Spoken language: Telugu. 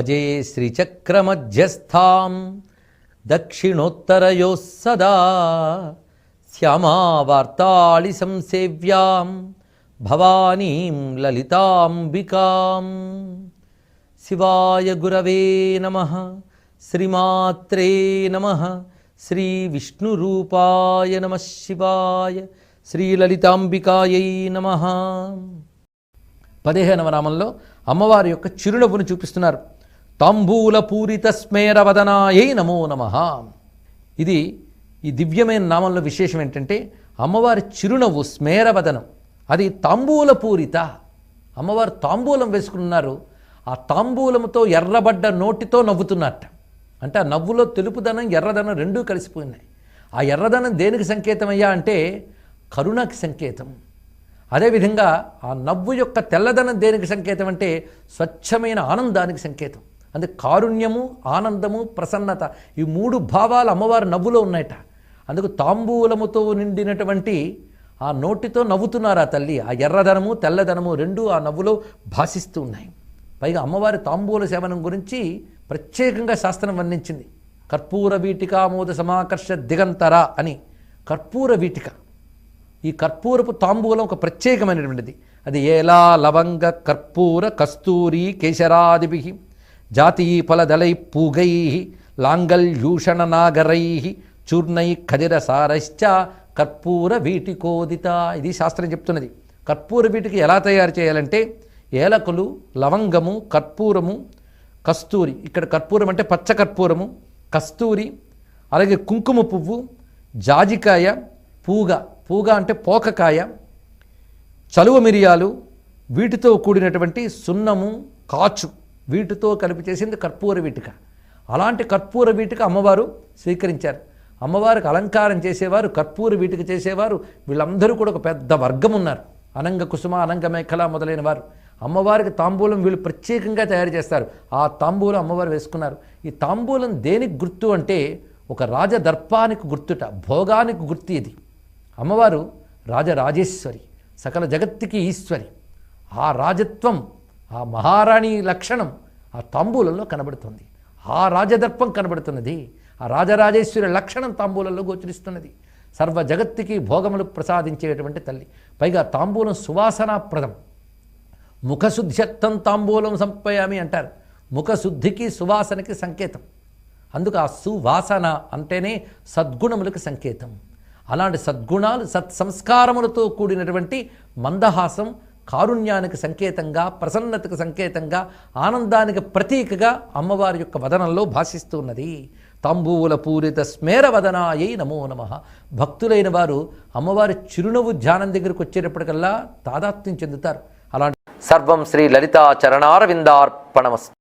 భజే శ్రీచక్రమధ్యస్థాం. దక్షిణోత్తరయో సదా శ్యామావార్తాళి సంసేవ్యాం. భవానీం లలితాంబికాం. శివాయ గురవే నమ. శ్రీమాత్రే నమ. శ్రీ విష్ణురూపాయ నమ శివాయ. శ్రీలలితాంబికాయై నమ. పదిహేనవ నామంలో అమ్మవారి యొక్క చిరునవ్వును చూపిస్తున్నారు. తాంబూల పూరిత స్మేరవదనాయై నమో నమ. ఇది ఈ దివ్యమైన నామంలో విశేషం ఏంటంటే అమ్మవారి చిరునవ్వు స్మేరవదనం. అది తాంబూల పూరిత అమ్మవారు తాంబూలం వేసుకున్నారు. ఆ తాంబూలంతో ఎర్రబడ్డ నోటితో నవ్వుతున్నట్ట. అంటే ఆ నవ్వులో తెలుపుదనం ఎర్రదనం రెండూ కలిసిపోయినాయి. ఆ ఎర్రదనం దేనికి సంకేతమయ్యా అంటే కరుణకి సంకేతం. అదేవిధంగా ఆ నవ్వు యొక్క తెల్లదనం దేనికి సంకేతం అంటే స్వచ్ఛమైన ఆనందానికి సంకేతం. అందుకే కారుణ్యము ఆనందము ప్రసన్నత ఈ మూడు భావాలు అమ్మవారి నవ్వులో ఉన్నాయట. అందుకు తాంబూలముతో నిండినటువంటి ఆ నోటితో నవ్వుతున్నారు ఆ తల్లి. ఆ ఎర్రదనము తెల్లదనము రెండు ఆ నవ్వులో భాషిస్తూ ఉన్నాయి. పైగా అమ్మవారి తాంబూల సేవనం గురించి ప్రత్యేకంగా శాస్త్రం వర్ణించింది. కర్పూర వీటికామోద సమాకర్ష దిగంతర అని. కర్పూర వీటిక. ఈ కర్పూరపు తాంబూలం ఒక ప్రత్యేకమైనటువంటిది. అది ఏలా లవంగ కర్పూర కస్తూరి కేశరాదిభి జాతీ ఫలదలై పూగై లాంగల్యూషణ నాగరై చూర్ణై ఖదిరసారైశ్చ కర్పూర వీటికోదిత ఇది శాస్త్రం చెప్తున్నది. కర్పూర వీటికి ఎలా తయారు చేయాలంటే ఏలకులు లవంగము కర్పూరము కస్తూరి. ఇక్కడ కర్పూరం అంటే పచ్చ కర్పూరము కస్తూరి అలాగే కుంకుమ పువ్వు జాజికాయ పూగ. పూగ అంటే పోకకాయ చలువ మిరియాలు వీటితో కూడినటువంటి సున్నము కాచు. వీటితో కలిపి చేసింది కర్పూర వీటిక. అలాంటి కర్పూర వీటిక అమ్మవారు స్వీకరించారు. అమ్మవారికి అలంకారం చేసేవారు కర్పూర వీటిక చేసేవారు వీళ్ళందరూ కూడా ఒక పెద్ద వర్గం ఉన్నారు. అనంగ కుసుమ అనంగ మేఖల మొదలైన వారు. అమ్మవారికి తాంబూలం వీళ్ళు ప్రత్యేకంగా తయారు చేస్తారు. ఆ తాంబూలం అమ్మవారు వేసుకున్నారు. ఈ తాంబూలం దేనికి గుర్తు అంటే ఒక రాజదర్పానికి గుర్తుట భోగానికి గుర్తు ఇది. అమ్మవారు రాజరాజేశ్వరి సకల జగత్తుకి ఈశ్వరి. ఆ రాజత్వం ఆ మహారాణి లక్షణం ఆ తాంబూలంలో కనబడుతుంది. ఆ రాజదర్పం కనబడుతున్నది. ఆ రాజరాజేశ్వరి లక్షణం తాంబూలంలో గోచరిస్తున్నది. సర్వ జగత్తుకి భోగములు ప్రసాదించేటువంటి తల్లి. పైగా తాంబూలం సువాసనాప్రదం. ముఖశుద్ధ్యర్థం తాంబూలం సంపయామి అంటారు. ముఖశుద్ధికి సువాసనకి సంకేతం. అందుకు ఆ సువాసన అంటేనే సద్గుణములకు సంకేతం. అలాంటి సద్గుణాలు సత్సంస్కారములతో కూడినటువంటి మందహాసం కారుణ్యానికి సంకేతంగా ప్రసన్నతకు సంకేతంగా ఆనందానికి ప్రతీకగా అమ్మవారి యొక్క వదనంలో భాషిస్తున్నది. తాంబూల పూరిత స్మేర వదనాయై నమో నమ. భక్తులైన వారు అమ్మవారి చిరునవ్వు ధ్యానం దగ్గరికి వచ్చేటప్పటికల్లా తాదాత్మ్యం చెందుతారు. అలాంటి సర్వం శ్రీ లలితా చరణారవిందార్పణమస్తు